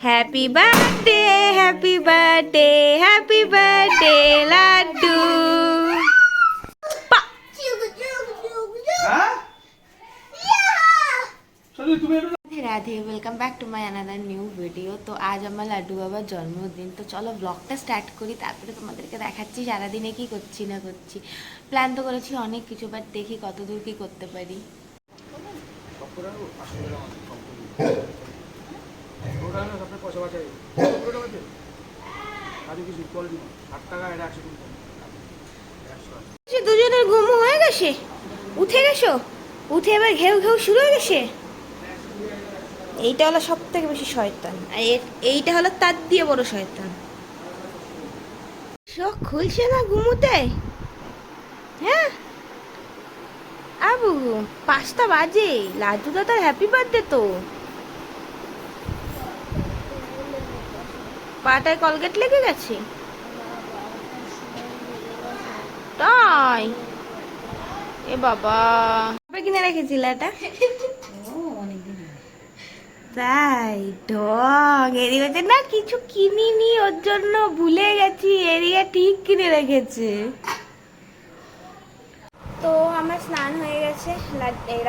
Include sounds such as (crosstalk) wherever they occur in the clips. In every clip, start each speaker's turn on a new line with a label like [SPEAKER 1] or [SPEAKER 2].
[SPEAKER 1] Happy birthday happy birthday happy birthday Laddu
[SPEAKER 2] হ্যাঁ?
[SPEAKER 1] Radhe welcome back to my another new video তো আজ আমার লাড্ডু বাবার জন্মদিন। তো চলো ব্লগটা স্টার্ট করি তারপরে তোমাদেরকে দেখাচ্ছি সারাদিনে কি করছি না করছি। প্ল্যান তো করেছি অনেক কিছু বাট দেখি কতদূর কি করতে পারি।
[SPEAKER 2] পয়সা বাঁচাই আজকে কিছু কোয়ালিটি টাকা এটা একশো কুড়ি
[SPEAKER 1] দুজনের ঘুম হয়ে গেছে। উঠে গেছো? উঠে এবার ঘেউ ঘেউ শুরু হয়ে গেছে? এইটা হলো সব থেকে বেশি শয়তান। আর এইটা হলো তার দিয়ে বড় শয়তান। চোখ খুলছে না ঘুমুতে? হ্যাঁ? আবু পাঁচটা বাজে। লাড্ডু দাদার হ্যাপি বার্থডে তো। পাটায় কলগেট লেগে গেছে? তাই? এ বাবা। কবে কিনে রেখেছিল এটা? তাই ঢং এদিকে না, কিছু কিনিনি, ওর জন্য ভুলে গেছি এরিয়া ঠিক কিনে রেখেছে। তো আমার স্নান হয়ে গেছে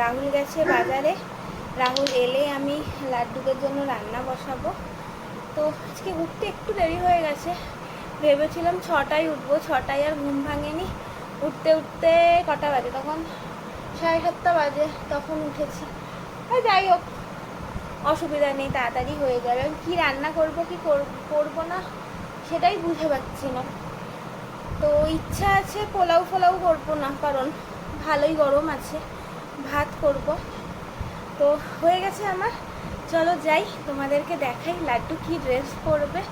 [SPEAKER 1] রাহুল গেছে বাজারে। রাহুল এলে আমি লাড্ডুদের জন্য রান্না বসাবো। তো আজকে উঠতে একটু দেরি হয়ে গেছে। ভেবেছিলাম ছটায় উঠবো, ছটায় আর ঘুম ভাঙেনি। উঠতে উঠতে কটা বাজে? তখন সাড়ে সাতটা বাজে, তখন উঠেছি। যাই হোক, অসুবিধা নেই, তাড়াতাড়ি হয়ে যাবে। কি রান্না করব, কি কর- করব না, সেটাই বুঝে পাচ্ছি না। তো ইচ্ছা আছে পোলাও ফোলাও করব না, কারণ ভালোই গরম আছে। ভাত করব। তো হয়ে গেছে আমার চলো যাই, তোমাদেরকে দেখাই লাড্ডু কি ড্রেস পরবে,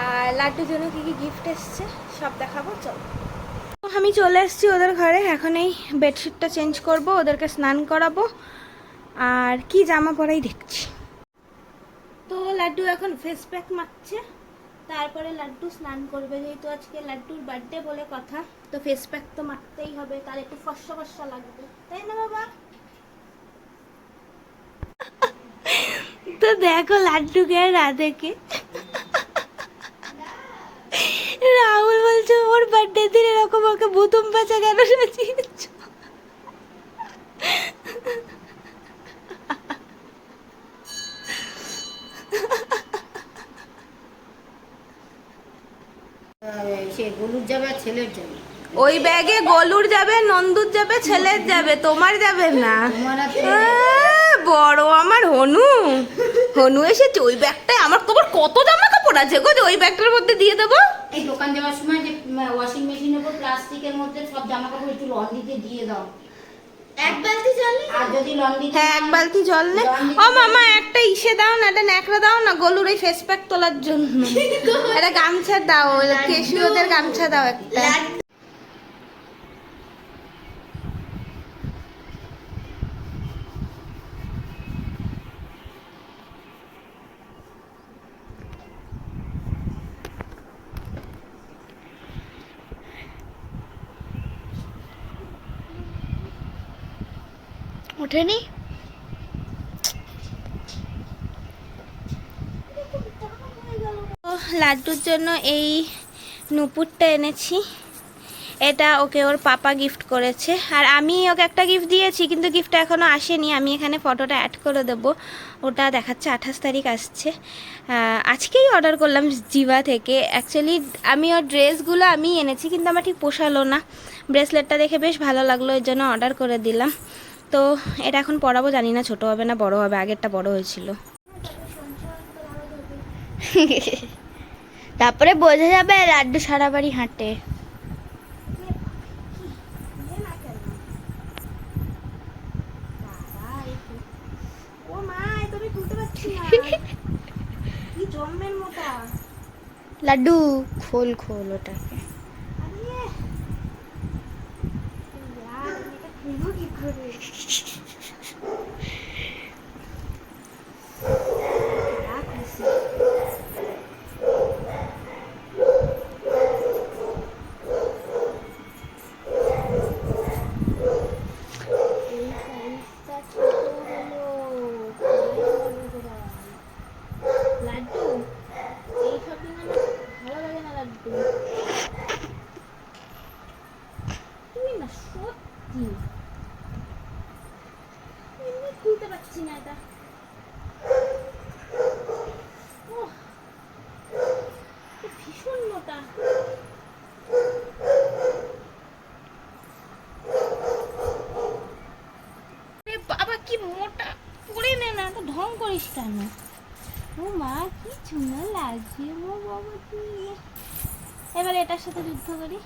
[SPEAKER 1] আর লাড্ডুর জন্য কী কী গিফট এসছে, সব দেখাবো, চলো। আমি চলে এসেছি ওদের ঘরে, এখন এই বেডশিটটা চেঞ্জ করব, ওদেরকে স্নান করাবো, আর কি জামা পরাই দেখছি। তো লাড্ডু এখন ফেস প্যাক মাখছে, তারপরে লাড্ডু স্নান করবে, যেহেতু আজকে লাড্ডুর বার্থডে বলে কথা, তো ফেস প্যাক তো মাখতেই হবে তার একটু ফর্সা ফর্সা লাগবে, তাই না বাবা? তো দেখো লাড্ডুকে রাধেকে রাহুল বলছে ওর বার্থডে দিন এরকম ওকে ভূতম পাচা কেন সাজিয়েছ?
[SPEAKER 3] সে গলুর যাবে ছেলের যাবে।
[SPEAKER 1] ওই ব্যাগে গলুর যাবে নন্দুর যাবে ছেলের যাবে তোমার যাবে না।
[SPEAKER 3] তোমার
[SPEAKER 1] বড় আমার হনু। হনু এসেছে ওই ব্যাগটায় আমার তোমার কত জামা কাপড় আছে গো যে ওই ব্যাগটার মধ্যে দিয়ে দেবো?
[SPEAKER 3] এই দোকান যাওয়ার সময় যে ওয়াশিং মেশিনের উপর প্লাস্টিকের মধ্যে সব জামা কাপড় একটু লন্ড্রিতে দিয়ে দাও।
[SPEAKER 1] এক বালতি জল
[SPEAKER 3] আর যদি লন্ড্রিতে
[SPEAKER 1] হ্যাঁ এক বালতি জল নে। ও মামা একটা ইসে দাও না একটা ন্যাকড়া দাও না গলুর এই ফেস প্যাক তোলার জন্য। (laughs) একটা গামছা দাও কেশিওদের গামছা দাও একটা। ওঠেনি? লাড্ডুর জন্য এই নুপুরটা এনেছি। এটা ওকে ওর পাপা গিফট করেছে। আর আমি ওকে একটা গিফট দিয়েছি, কিন্তু গিফটটা এখনও আসেনি। আমি এখানে ফটোটা অ্যাড করে দেবো। ওটা দেখাচ্ছে আঠাশ তারিখ আসছে। আজকেই অর্ডার করলাম জিভা থেকে। অ্যাকচুয়ালি আমি ওর ড্রেসগুলো আমি এনেছি, কিন্তু আমার ঠিক পোষালো না। ব্রেসলেটটা দেখে বেশ ভালো লাগল, এর জন্য অর্ডার করে দিলাম। তো এটা এখন পরাবো জানি না ছোটো হবে না বড় হবে আগেরটা বড় হয়েছিল। তারপরে বোঝা যাবে লাড্ডু সারা বাড়ি হাঁটে। (laughs) লাড্ডু খোল খোল ওটাকে। লাড্ডু করিস কেন ও মা কি সুন্দর লাগছে। ও এবার এটার সাথে যুদ্ধ করি।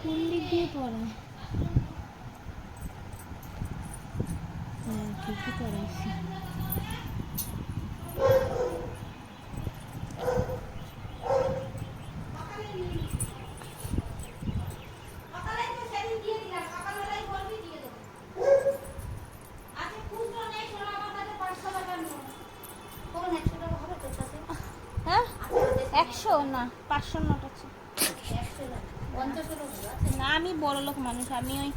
[SPEAKER 1] কোন দিক দিয়ে পড়ে হ্যাঁ ঠিকই পড়াইছি হ্যাঁ একশো না পাঁচশো নোট আছে। না আমি বড় লোক মানুষ আমি ওই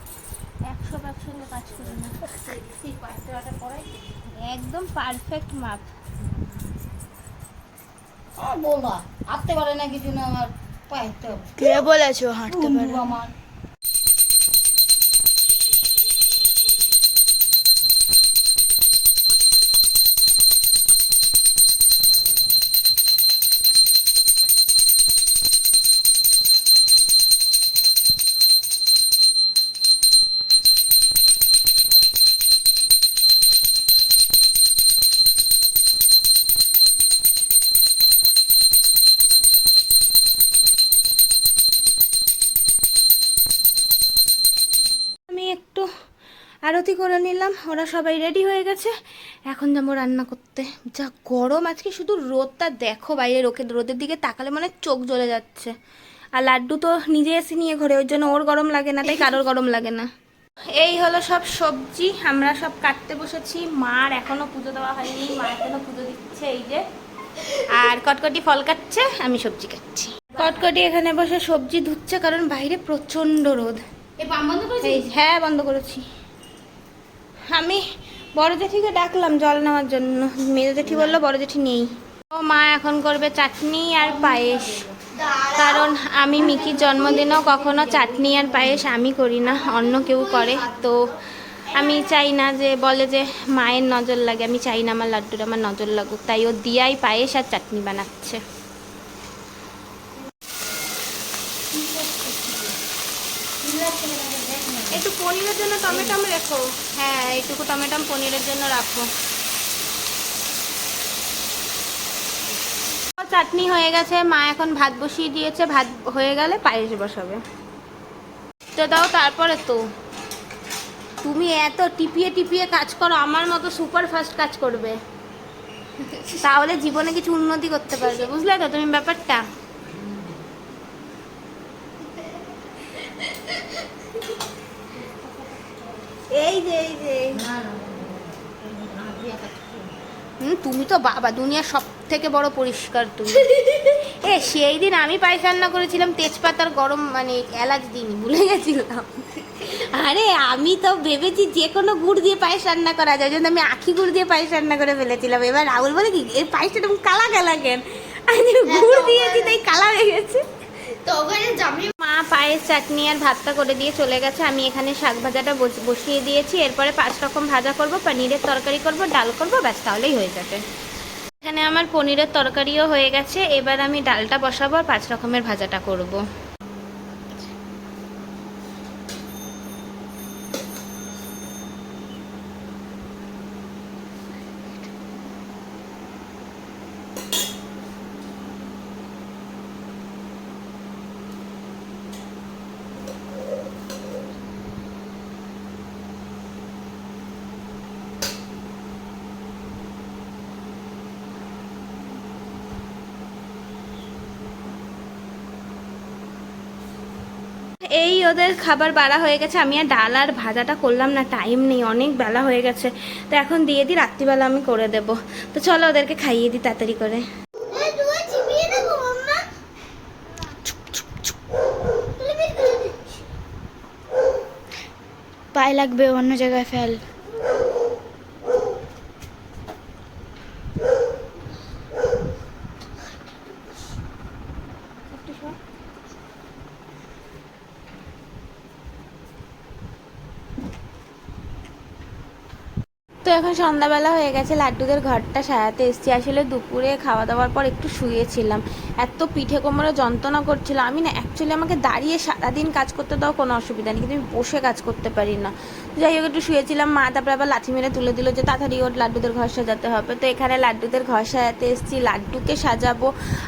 [SPEAKER 1] একশো একশো করে কাজ করি না। একদম পারফেক্ট মাপ।
[SPEAKER 3] বলবা হাঁটতে পারে না কিছু না আমার পায়ে
[SPEAKER 4] কে বলেছ হাঁটতে পারে না?
[SPEAKER 3] আমার
[SPEAKER 1] আরতি করে নিলাম ওরা সবাই রেডি হয়ে গেছে। এখন যাব রান্না করতে। যা গরম আজকে শুধু রোদটা দেখো বাইরে রোকে রোদের দিকে তাকালে মানে চোখ জ্বলে যাচ্ছে। আর লাড্ডু তো নিজে এসে নিয়ে ঘরে ওই জন্য ওর গরম লাগে না তাই কারোর গরম লাগে না। এই হলো সব সবজি আমরা সব কাটতে বসেছি। মার এখনও পুজো দেওয়া হয়নি মা এখনও পুজো দিচ্ছে এই যে। আর কটকটি ফল কাটছে আমি সবজি কাটছি। কটকটি এখানে বসে সবজি ধুচ্ছে কারণ বাইরে প্রচণ্ড রোদ। হ্যাঁ বন্ধ করেছি। আমি বড় জেঠিকে ডাকলাম জল নেওয়ার জন্য। মেজো জেঠি বলল, বড় জেঠি নেই। ও মা এখন করবে চাটনি আর পায়েস। কারণ আমি মিকির জন্মদিনেও কখনো চাটনি আর পায়েস আমি করি না, অন্য কেউ করে। তো আমি চাই না যে, বলে যে মায়ের নজর লাগে। আমি চাই না আমার লাড্ডুর আমার নজর লাগুক। তাই ও দিয়াই পায়েস আর চাটনি বানাচ্ছে। একটু পনিরের জন্য টমেটো রেখো হ্যাঁ এইটুকু টমেটো পনিরের জন্য রাখো চাটনি হয়ে গেছে। মা এখন ভাত বসিয়ে দিয়েছে। ভাত হয়ে গেলে পায়েস বসাবে। তো দাও, তারপরে তো। তুমি এত টিপিয়ে টিপিয়ে কাজ করো, আমার মতো সুপার ফাস্ট কাজ করবে। তাহলে জীবনে কিছু উন্নতি করতে পারবে। বুঝলে তো তুমি ব্যাপারটা? এই যে যে। হুম, তুমি তো বাবা দুনিয়ার সব থেকে বড় পরিষ্কার তুমি। (laughs) এ সেই দিন আমি পায়েস রান্না করেছিলাম তেজপাতার গরম মানে এলাচ দিইনি ভুলে গেছিলাম। আরে আমি তো ভেবেছি যে কোনো গুড় দিয়ে পায়েস রান্না করা যায় জন্য আমি আখি গুড় দিয়ে পায়েস রান্না করে ফেলেছিলাম। এবার রাহুল বলে কি এই পায়েসটা এরকম কালা কালা কেন? আমি গুড় দিয়েছি তাই কালা হয়ে গেছে।
[SPEAKER 4] তো ওখানে যাবি
[SPEAKER 1] মা পায়েস, চাটনি আর ভাতটা করে দিয়ে চলে গেছে। আমি এখানে শাক ভাজাটা বস- বসিয়ে দিয়েছি। এরপরে পাঁচ রকম ভাজা করব, পনিরের তরকারি করব, ডাল করব, ব্যাস, তাহলেই হয়ে যাবে। এখানে আমার পনিরের তরকারিও হয়ে গেছে। এবার আমি ডালটা বসাবো আর পাঁচ রকমের ভাজাটা করব। এই ওদের খাবার বাড়া হয়ে গেছে। আমি আর ডাল আর ভাজাটা করলাম না টাইম নেই অনেক বেলা হয়ে গেছে। তো এখন দিয়ে দিই রাত্রিবেলা আমি করে দেব। তো চলো ওদেরকে খাইয়ে দিই তাড়াতাড়ি করে।
[SPEAKER 4] পায়ে লাগবে অন্য জায়গায় ফেল।
[SPEAKER 1] সন্ধ্যাবেলা হয়ে গেছে লাড্ডুদের ঘরটা সারাতে এসছি। আসলে দুপুরে খাওয়া দাওয়ার পর একটু শুয়েছিলাম। এত পিঠে কোমরে যন্ত্রণা করছিল। আমি না অ্যাকচুয়ালি আমাকে দাঁড়িয়ে সারাদিন কাজ করতে দাও কোনো অসুবিধা নেই, কিন্তু আমি বসে কাজ করতে পারি না। যাই হোক, একটু শুয়েছিলাম, মা তারপরে আবার লাথি মেরে তুলে দিল যে, তাড়াতাড়ি ওর লাড্ডুদের ঘর সাজাতে হবে। তো এখানে লাড্ডুদের ঘর সাজাতে এসেছি, লাড্ডুকে সাজাবো।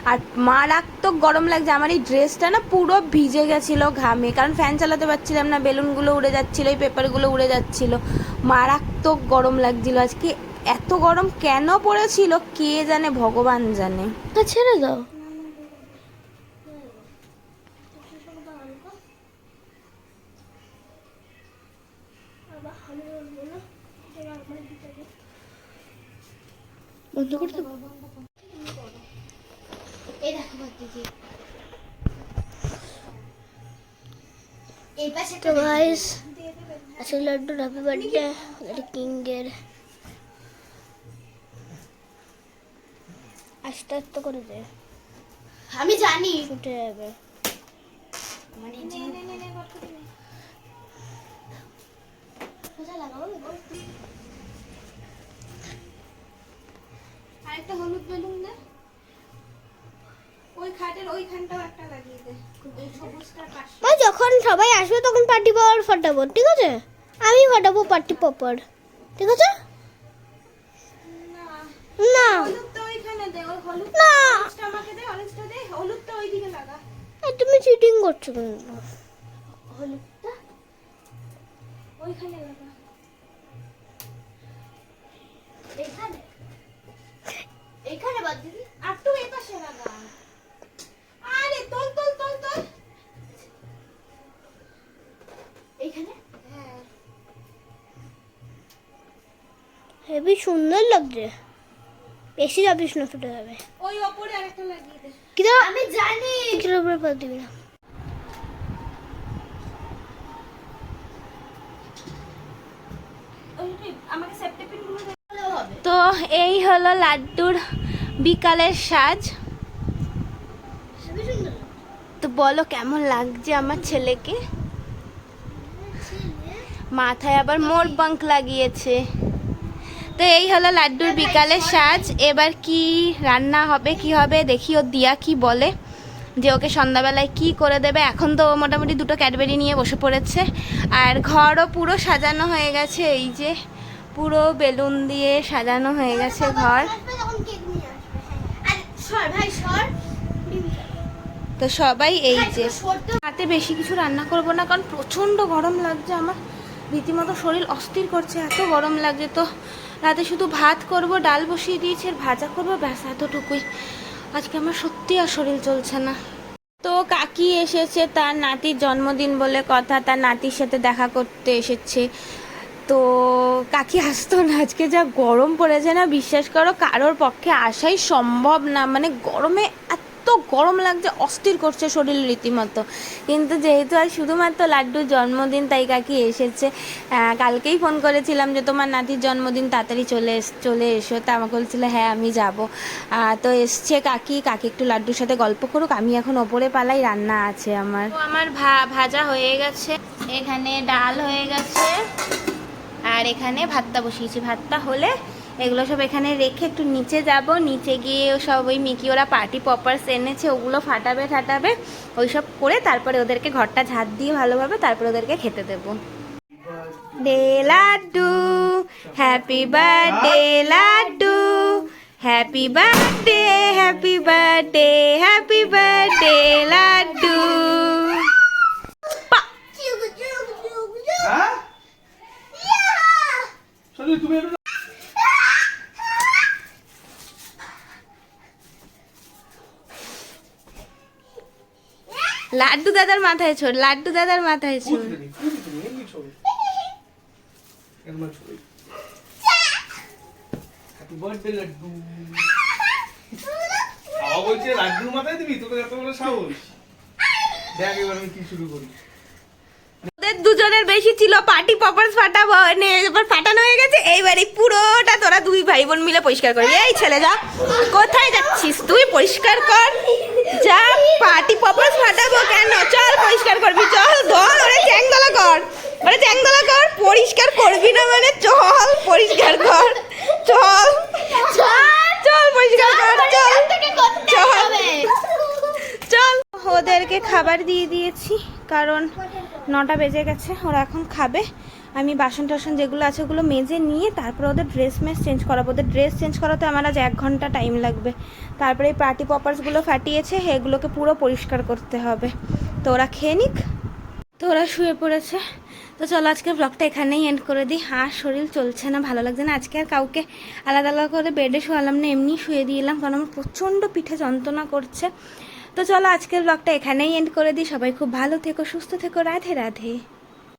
[SPEAKER 1] আর মারাত্মক গরম লাগছে, আমার এই ড্রেসটা না পুরো ভিজে গেছিল ঘামে, কারণ ফ্যান চালাতে পারছিলাম না, বেলুনগুলো উড়ে যাচ্ছিল, এই পেপারগুলো উড়ে যাচ্ছিল। মারাত্মক গরম লাগছিল আজকে। এত গরম কেন পড়েছিল, কে জানে, ভগবান জানে।
[SPEAKER 4] ছেড়ে দাও। বন্ধ করতে
[SPEAKER 3] এই দেখো দিদি
[SPEAKER 4] তো গাইস আজকে হ্যাপি বার্থডে এটা কিংয়ের আস্তে আস্তে করে দে
[SPEAKER 3] আমি জানি
[SPEAKER 4] উঠে যাবে।
[SPEAKER 3] মানে
[SPEAKER 1] আরেকটা হলুদ বেলুন দে। ওই খাটের ওইখানটাও একটা লাগিয়ে দে। এই সবুজটার পাশে।
[SPEAKER 4] মা যখন সবাই আসবে তখন পার্টি পাওয়ার ফাটাবো ঠিক আছে? আমি ফাটাবো পার্টি পপার ঠিক আছে? না। না। তুমি চিটিং করছ
[SPEAKER 1] হলুদটা? ওইখানে লাগা।
[SPEAKER 3] এখানে। এখানে বাদ দিদি
[SPEAKER 1] আর তুই এই পাশে লাগা। আরে তোল তোল তোল তোল।
[SPEAKER 3] এইখানে
[SPEAKER 1] হ্যাঁ।
[SPEAKER 4] হেবি সুন্দর লাগছে। বেশি যাবিস না ফুটে যাবে।
[SPEAKER 1] ওই ওপরে আরেকটা লাগিয়ে দে।
[SPEAKER 4] কি
[SPEAKER 3] আমি জানি।
[SPEAKER 4] কির উপরে পা দিবি না।
[SPEAKER 1] আমাকে দে
[SPEAKER 3] ভালো হবে
[SPEAKER 1] তো এই হলো লাড্ডুর বিকালের সাজ। তো বলো, কেমন লাগছে আমার ছেলেকে? মাথায় আবার মোর বাঙ্ক লাগিয়েছে। তো এই হলো লাড্ডুর বিকালের সাজ। এবার কি রান্না হবে, কি হবে, দেখি ও দিয়া কি বলে যে ওকে সন্ধ্যাবেলায় কি করে দেবে। এখন তো মোটামুটি দুটো ক্যাডবেরি নিয়ে বসে পড়েছে। আর ঘরও পুরো সাজানো হয়ে গেছে, এই যে পুরো বেলুন দিয়ে সাজানো হয়ে গেছে ঘর। তো সবাই এই যে রাতে বেশি কিছু রান্না করব না, কারণ প্রচণ্ড গরম লাগছে আমার। রীতিমতো শরীর অস্থির করছে, এত গরম লাগছে। তো রাতে শুধু ভাত করব, ডাল বসিয়ে দিয়েছি, আর ভাজা করব, ব্যাস, এতটুকুই। আজকে আমার সত্যি আর শরীর চলছে না। তো কাকি এসেছে, তার নাতির জন্মদিন বলে কথা, তার নাতির সাথে দেখা করতে এসেছে। তো কাকি আসতো না, আজকে যা গরম পড়েছে না, বিশ্বাস করো কারোর পক্ষে আসাই সম্ভব না। মানে গরমে এত গরম লাগছে, অস্থির করছে শরীর রীতিমতো। কিন্তু যেহেতু আজ শুধুমাত্র লাড্ডুর জন্মদিন, তাই কাকি এসেছে। কালকেই ফোন করেছিলাম যে তোমার নাতির জন্মদিন, তাড়াতাড়ি চলে এস, চলে এসো। তা আমাকে বলছিল হ্যাঁ আমি যাব। তো এসছে কাকি। কাকি একটু লাড্ডুর সাথে গল্প করুক। আমি এখন ওপরে পালাই, রান্না আছে আমার। আমার ভা- ভাজা হয়ে গেছে। এখানে ডাল হয়ে গেছে। আর এখানে ভাতটা বসিয়েছি। ভাতটা হলে এগুলো সব এখানে রেখে একটু নিচে যাব। নিচে গিয়ে সব ওই মিকি ওরা পার্টি পপার্স এনেছে, ওগুলো ফাটাবে ফাটাবে ওই সব করে তারপরে ওদেরকে ঘরটা ঝাঁট দিয়ে ভালোভাবে তারপরে ওদেরকে খেতে দেবো। Day Laddu, happy birthday Laddu, happy birthday happy birthday happy birthday Laddu.
[SPEAKER 2] তুমি
[SPEAKER 1] লাড্ডু দাদার মাথায় ছোট লাড্ডু দাদার মাথায় ছোট।
[SPEAKER 2] লাড্ডু। বাবা বলছে লাড্ডুর মাথায় দিবি? তোকে এত বড় সাহস? দেখ এবার আমি কি শুরু করি।
[SPEAKER 1] দুজনের বেশি ছিল পার্টি পপার্স ফাটাবো এবার ফাটানো হয়ে গেছে এইবার এই পুরোটা তোরা দুই ভাই বোন মিলে পরিষ্কার করবি। এই ছেলে যা কোথায় যাচ্ছিস তুই? পরিষ্কার কর। যা পার্টি পপার্স ফাটাবো কেন? চল পরিষ্কার করবি চল ধর ওরে চ্যাংদলা কর। ওরে চ্যাংদলা কর পরিষ্কার করবি না মানে চল পরিষ্কার কর। চল চল চল চল পরিষ্কার কর চল চল চল। ওদেরকে খাবার দিয়ে দিয়েছি, কারণ নটা বেজে গেছে, ওরা এখন খাবে। আমি বাসন টাসন যেগুলো আছে ওগুলো মেজে নিয়ে তারপর ওদের ড্রেস মেস চেঞ্জ করাবো। ওদের ড্রেস চেঞ্জ করাতে আমার আজ এক ঘণ্টা টাইম লাগবে। তারপরে এই পার্টি পপার্সগুলো ফাটিয়েছে, এগুলোকে পুরো পরিষ্কার করতে হবে। তো ওরা খেয়ে নিক। তো ওরা শুয়ে পড়েছে। তো চলো আজকে ব্লগটা এখানেই এন্ড করে দিই। আর শরীর চলছে না, ভালো লাগছে না। আজকে আর কাউকে আলাদা আলাদা করে বেডে শোয়ালাম না এমনি শুয়ে দিলাম কারণ আমার প্রচণ্ড পিঠে যন্ত্রণা করছে। তো চলো আজকের ব্লগটা এখানেই এন্ড করে দিই। সবাই খুব ভালো থেকো, সুস্থ থেকো। রাধে রাধে।